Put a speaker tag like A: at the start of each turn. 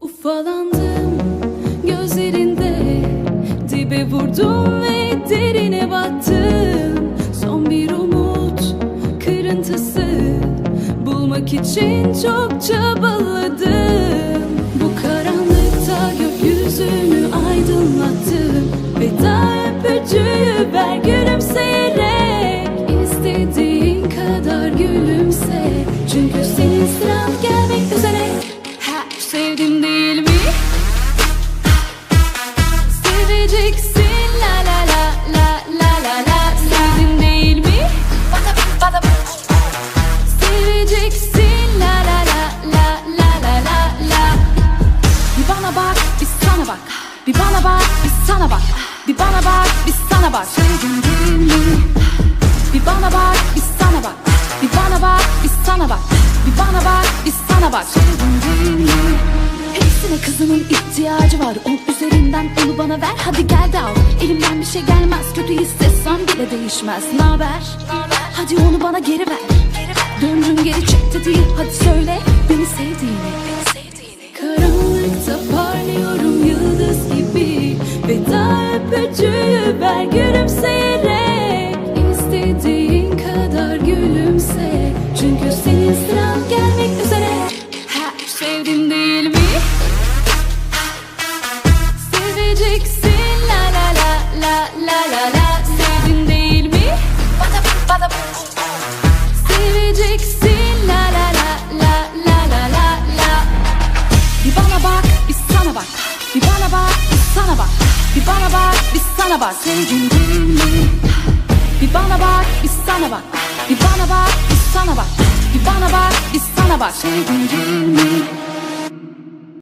A: Ufalandım gözlerinde Dibe vurdum ve derine battım. Son bir umut kırıntısı Bulmak için çok çabaladım. Bu karanlıkta gökyüzünü aydınlattım. Veda Çünkü senin sıran gelmek üzere. Ha, sevdim değil mi? Seveceksin la la la la la la la. Sevdim değil mi? Seveceksin la la la la la la la la. Bir bana bak, bir sana bak. Bir bana bak, bir sana bak. Bir bana bak, bir sana bak Hepsine kızının ihtiyacı var. Onun üzerinden onu bana ver. Hadi gel de al. Elimden bir şey gelmez. Kötü hissetsem bile değişmez. Naber? Hadi onu bana geri ver. Döndün geri çıktı değil. Hadi söyle. Beni sevdiğini. Karanlıkta parlıyorum yıldız gibi. Veda öpücüğü ver gülümseyerek bir sana bak mi? Bir bana bak, bir sana bak Bir bana bak, bir sana bak Bir bana bak, bir sana bak mi?